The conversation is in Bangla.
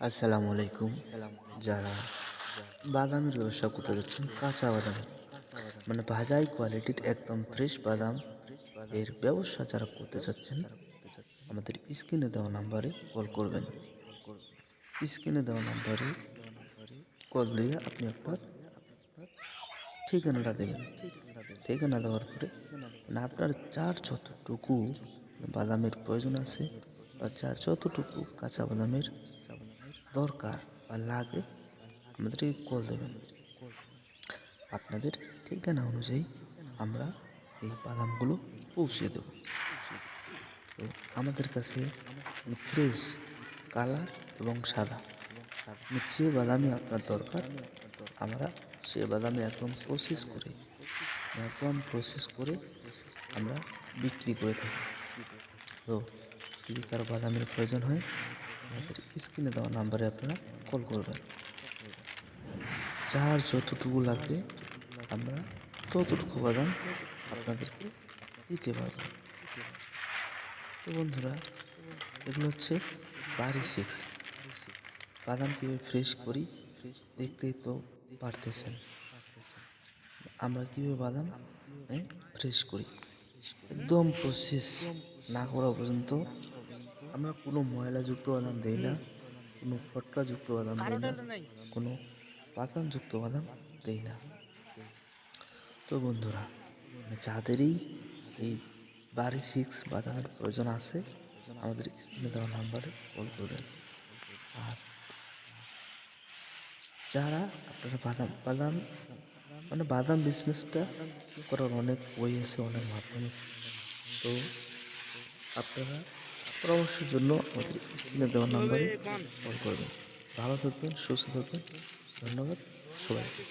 আসসালামু আলাইকুম। যারা বাদামের ব্যবসা করতে যাচ্ছেন, কাঁচা বাদাম। মানে ভাজাই কোয়ালিটির একদম ফ্রেশ বাদাম। এর ব্যবসা যারা করতে চাচ্ছেন আমাদের স্ক্রিনে দেওয়া নাম্বারে কল করবেন। স্ক্রিনে দেওয়া নাম্বারে কল দিয়ে আপনি আপনার ঠিকানাটা দেবেন। ঠিকানা দেওয়ার পরে মানে আপনার যার যতটুকু বাদামের প্রয়োজন আছে, বা যার যতটুকু কাঁচা বাদামের দরকার বা লাগে, আমাদেরকে কল দেবেন। আপনাদের ঠিকানা অনুযায়ী আমরা এই বাদামগুলো পৌঁছে দেব। তো আমাদের কাছে ফ্রেশ কালার এবং সাদা। যে বাদামি আপনার দরকার, আমরা সে বাদামি একদম প্রসেস করে একদম প্রসেস করে আমরা বিক্রি করে থাকি। তো যদি কারও বাদামের প্রয়োজন হয় আমাদের স্ক্রিনে দেওয়া নাম্বারে আপনারা কল করবেন। যার যতটুকু লাগবে আমরা ততটুকু বাদাম আপনাদেরকে দিতে পারব তো বন্ধুরা, এগুলো হচ্ছে বাড়ি সিক্স বাদাম কীভাবে ফ্রেশ করি দেখতেই তো পারতেছেন। আমরা কীভাবে বাদাম ফ্রেশ করি? একদম প্রসেস না করা পর্যন্ত আমরা কোনো ময়লাযুক্ত বাদাম দিই না কোনো ফটকাযুক্ত বাদাম দিই না কোনো পাতানযুক্ত বাদাম দিই না। তো বন্ধুরা যাদেরই এই বাড়ি সিক্স বাদামের প্রয়োজন আছে আমাদের স্ক্রিনে দেওয়া নাম্বারে কল করবেন। আর যারা আপনারা বাদাম বাদাম মানে বাদাম বিজনেসটা করার অনেক বই আছে অনেক মাধ্যম আছে। তো আপনারা পরামর্শের জন্য আমাদের স্ক্রিনে দেওয়া নাম্বারে কল করবেন। ভালো থাকবেন সুস্থ থাকবেন। ধন্যবাদ। সবাইকে।